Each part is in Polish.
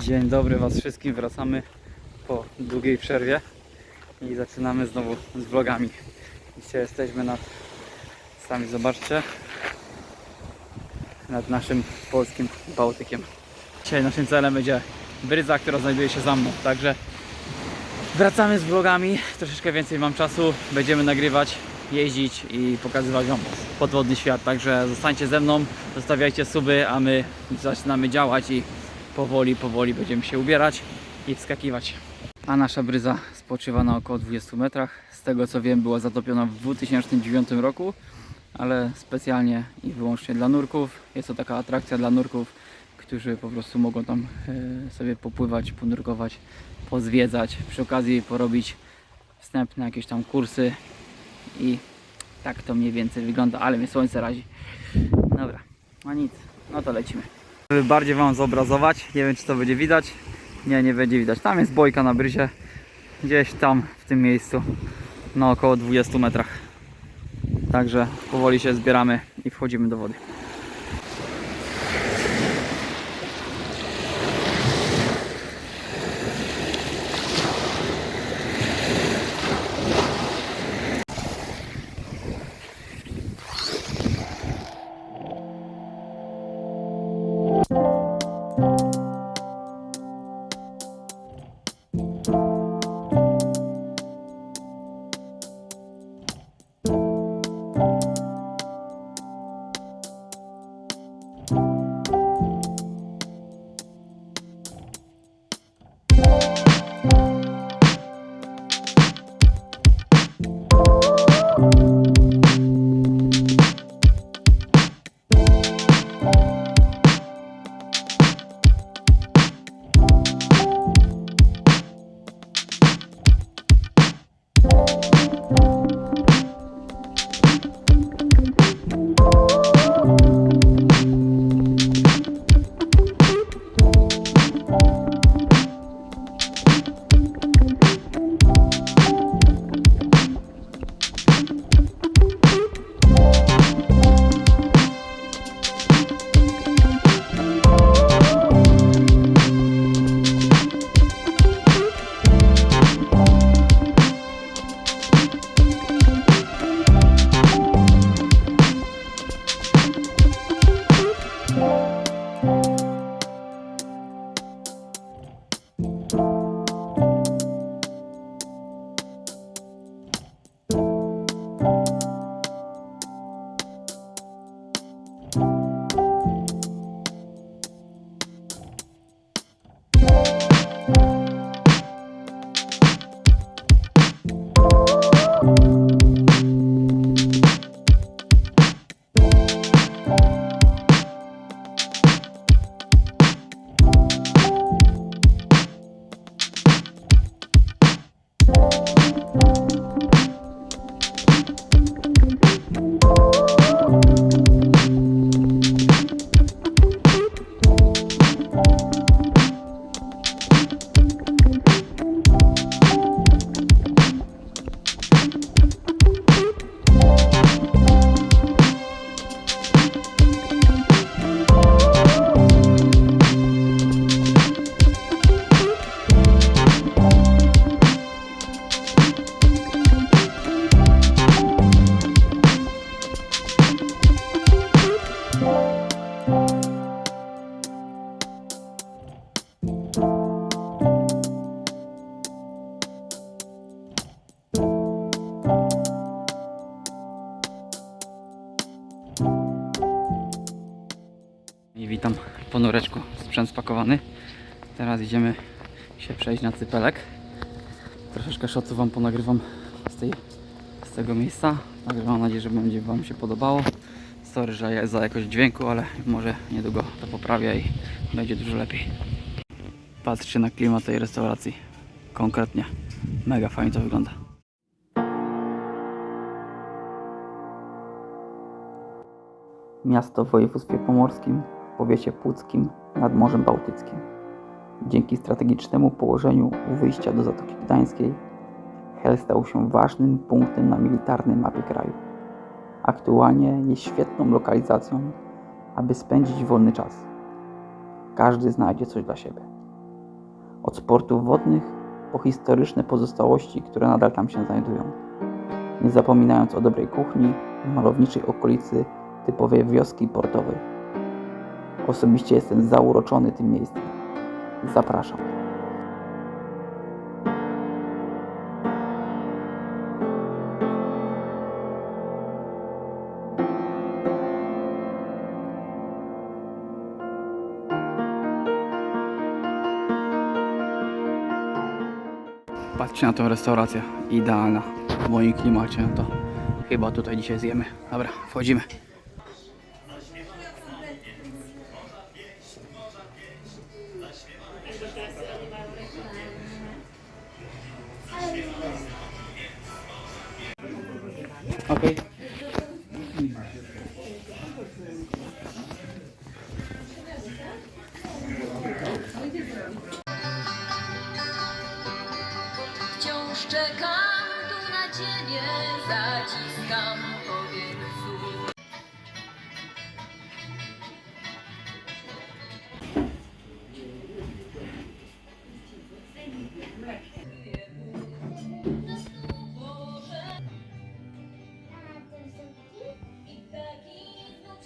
Dzień dobry Was wszystkim, wracamy po długiej przerwie i zaczynamy znowu z vlogami. Dzisiaj jesteśmy nad, sami zobaczcie, nad naszym polskim Bałtykiem. Dzisiaj naszym celem będzie Brydza, która znajduje się za mną, także wracamy z vlogami, troszeczkę więcej mam czasu, będziemy nagrywać, jeździć i pokazywać Wam podwodny świat, także zostańcie ze mną, zostawiajcie suby, a my zaczynamy działać i powoli, powoli będziemy się ubierać i wskakiwać. A nasza bryza spoczywa na około 20 metrach. Z tego co wiem była zatopiona w 2009 roku, ale specjalnie i wyłącznie dla nurków. Jest to taka atrakcja dla nurków, którzy po prostu mogą tam e, sobie popływać, ponurkować, pozwiedzać, przy okazji porobić wstępne jakieś tam kursy i tak to mniej więcej wygląda, ale mnie słońce razi. Dobra, no nic, no to lecimy. Żeby bardziej Wam zobrazować, nie wiem czy to będzie widać. Nie, nie będzie widać. Tam jest bojka na bryzie. Gdzieś tam w tym miejscu na około 20 metrach. Także powoli się zbieramy i wchodzimy do wody. I ponureczku, sprzęt spakowany. Teraz idziemy się przejść na cypelek. Troszeczkę shotów Wam ponagrywam z, tej, z tego miejsca. Także mam nadzieję, że będzie Wam się podobało. Sorry, że za jakość dźwięku, ale może niedługo to poprawię i będzie dużo lepiej. Patrzcie na klimat tej restauracji. Konkretnie. Mega fajnie to wygląda. Miasto w województwie pomorskim, powiecie puckim nad Morzem Bałtyckim. Dzięki strategicznemu położeniu u wyjścia do Zatoki Gdańskiej, Hel stał się ważnym punktem na militarnej mapie kraju. Aktualnie jest świetną lokalizacją, aby spędzić wolny czas. Każdy znajdzie coś dla siebie. Od sportów wodnych po historyczne pozostałości, które nadal tam się znajdują. Nie zapominając o dobrej kuchni i malowniczej okolicy typowej wioski portowej. Osobiście jestem zauroczony tym miejscem. Zapraszam. Patrzcie na tą restaurację. Idealna. W moim klimacie. To chyba tutaj dzisiaj zjemy. Dobra, wchodzimy. Czekam tu na ciebie, zaciskam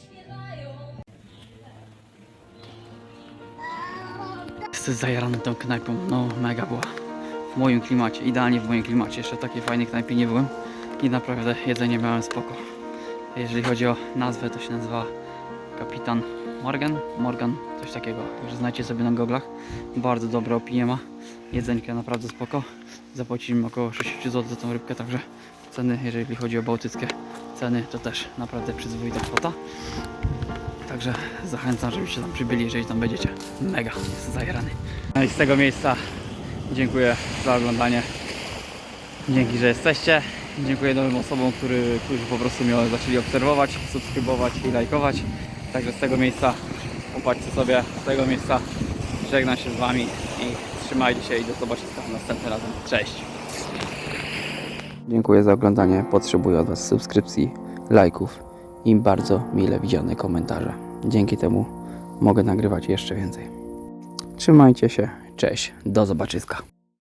śpiewają. Jestem zajarany tą knajpą. No, mega była. W moim klimacie, idealnie w moim klimacie. Jeszcze takiej fajnej knajpie nie byłem. I naprawdę jedzenie miałem spoko. Jeżeli chodzi o nazwę, to się nazywa Kapitan Morgan. Morgan, coś takiego. Także znajdzie sobie na goglach. Bardzo dobre opinie ma. Jedzenkę naprawdę spoko. Zapłaciliśmy około 60 zł za tą rybkę, także ceny, jeżeli chodzi o bałtyckie ceny, to też naprawdę przyzwoita kwota. Także zachęcam, żebyście tam przybyli, jeżeli tam będziecie. Mega, jestem zajarany. No i z tego miejsca dziękuję za oglądanie. Dzięki, że jesteście. Dziękuję nowym osobom, który, którzy po prostu mnie zaczęli obserwować, subskrybować i lajkować. Także z tego miejsca popatrzcie sobie, z tego miejsca żegnam się z Wami i trzymajcie się i do zobaczenia następnym razem. Cześć! Dziękuję za oglądanie. Potrzebuję od Was subskrypcji, lajków i bardzo mile widziane komentarze. Dzięki temu mogę nagrywać jeszcze więcej. Trzymajcie się. Cześć. Do zobaczyska.